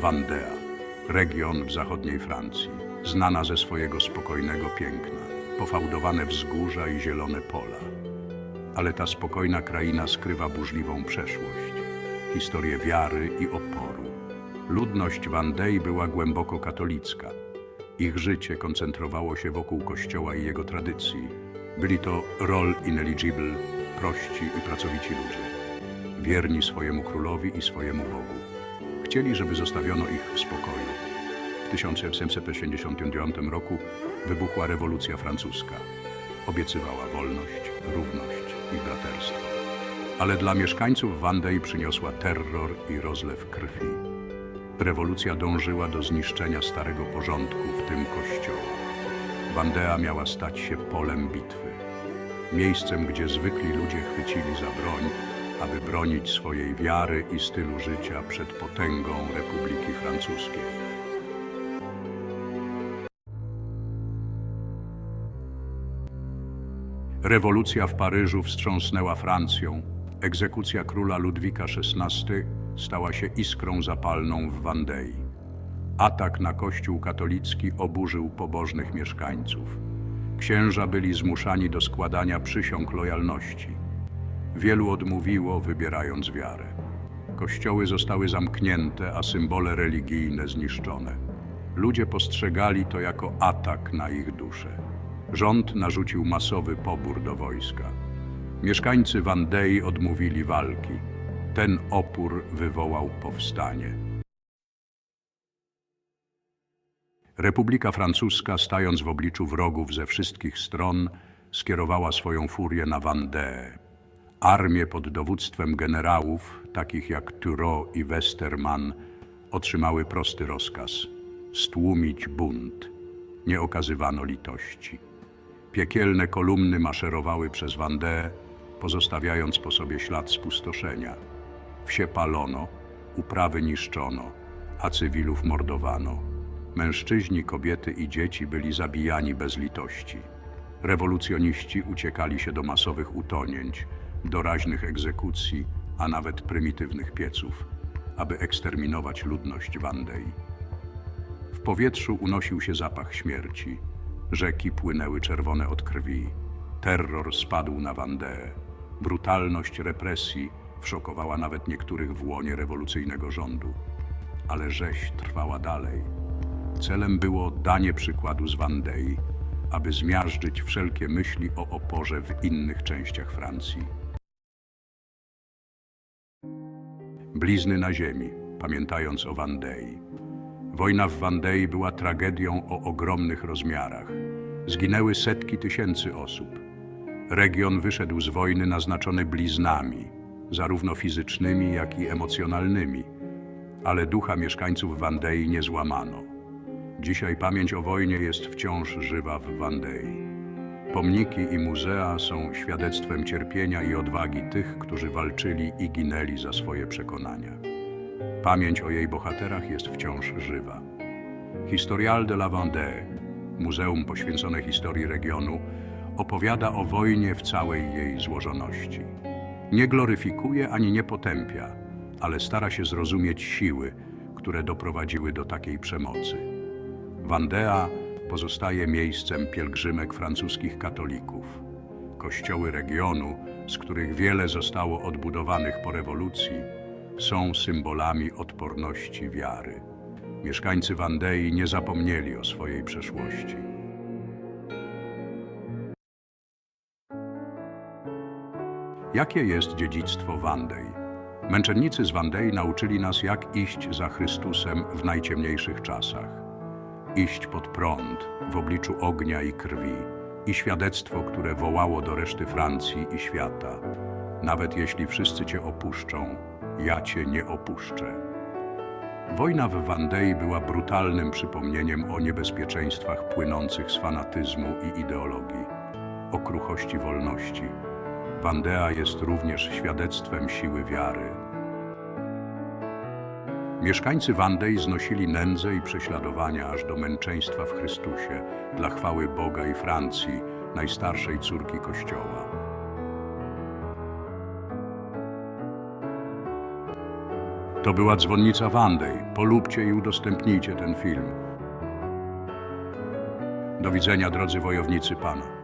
Vandea, region w zachodniej Francji, znana ze swojego spokojnego piękna, pofałdowane wzgórza i zielone pola. Ale ta spokojna kraina skrywa burzliwą przeszłość, historię wiary i oporu. Ludność Vandei była głęboko katolicka. Ich życie koncentrowało się wokół kościoła i jego tradycji. Byli to rol ineligible, prości i pracowici ludzie, wierni swojemu królowi i swojemu Bogu. Chcieli, żeby zostawiono ich w spokoju. W 1789 roku wybuchła rewolucja francuska. Obiecywała wolność, równość i braterstwo. Ale dla mieszkańców Wandei przyniosła terror i rozlew krwi. Rewolucja dążyła do zniszczenia starego porządku, w tym kościoła. Wandea miała stać się polem bitwy. Miejscem, gdzie zwykli ludzie chwycili za broń, aby bronić swojej wiary i stylu życia przed potęgą Republiki Francuskiej. Rewolucja w Paryżu wstrząsnęła Francją. Egzekucja króla Ludwika XVI stała się iskrą zapalną w Wandei. Atak na kościół katolicki oburzył pobożnych mieszkańców. Księża byli zmuszani do składania przysiąg lojalności. Wielu odmówiło, wybierając wiarę. Kościoły zostały zamknięte, a symbole religijne zniszczone. Ludzie postrzegali to jako atak na ich duszę. Rząd narzucił masowy pobór do wojska. Mieszkańcy Wandei odmówili walki. Ten opór wywołał powstanie. Republika Francuska, stając w obliczu wrogów ze wszystkich stron, skierowała swoją furię na Vendée. Armie pod dowództwem generałów, takich jak Thureau i Westermann, otrzymały prosty rozkaz – stłumić bunt. Nie okazywano litości. Piekielne kolumny maszerowały przez Vendée, pozostawiając po sobie ślad spustoszenia. Wsie palono, uprawy niszczono, a cywilów mordowano. Mężczyźni, kobiety i dzieci byli zabijani bez litości. Rewolucjoniści uciekali się do masowych utonięć, doraźnych egzekucji, a nawet prymitywnych pieców, aby eksterminować ludność Wandei. W powietrzu unosił się zapach śmierci. Rzeki płynęły czerwone od krwi. Terror spadł na Wandeę. Brutalność represji wszokowała nawet niektórych w łonie rewolucyjnego rządu. Ale rzeź trwała dalej. Celem było danie przykładu z Wandei, aby zmiażdżyć wszelkie myśli o oporze w innych częściach Francji. Blizny na ziemi, pamiętając o Wandei. Wojna w Wandei była tragedią o ogromnych rozmiarach. Zginęły setki tysięcy osób. Region wyszedł z wojny naznaczony bliznami, zarówno fizycznymi, jak i emocjonalnymi, ale ducha mieszkańców Wandei nie złamano. Dzisiaj pamięć o wojnie jest wciąż żywa w Wandei. Pomniki i muzea są świadectwem cierpienia i odwagi tych, którzy walczyli i ginęli za swoje przekonania. Pamięć o jej bohaterach jest wciąż żywa. Historial de la Vendée, muzeum poświęcone historii regionu, opowiada o wojnie w całej jej złożoności. Nie gloryfikuje ani nie potępia, ale stara się zrozumieć siły, które doprowadziły do takiej przemocy. Vandea pozostaje miejscem pielgrzymek francuskich katolików. Kościoły regionu, z których wiele zostało odbudowanych po rewolucji, są symbolami odporności wiary. Mieszkańcy Wandei nie zapomnieli o swojej przeszłości. Jakie jest dziedzictwo Wandei? Męczennicy z Wandei nauczyli nas, jak iść za Chrystusem w najciemniejszych czasach. Iść pod prąd w obliczu ognia i krwi i świadectwo, które wołało do reszty Francji i świata. Nawet jeśli wszyscy Cię opuszczą, ja Cię nie opuszczę. Wojna w Wandei była brutalnym przypomnieniem o niebezpieczeństwach płynących z fanatyzmu i ideologii, o kruchości wolności. Wandea jest również świadectwem siły wiary. Mieszkańcy Wandei znosili nędzę i prześladowania aż do męczeństwa w Chrystusie dla chwały Boga i Francji, najstarszej córki Kościoła. To była dzwonnica Wandej. Polubcie i udostępnijcie ten film. Do widzenia, drodzy wojownicy Pana.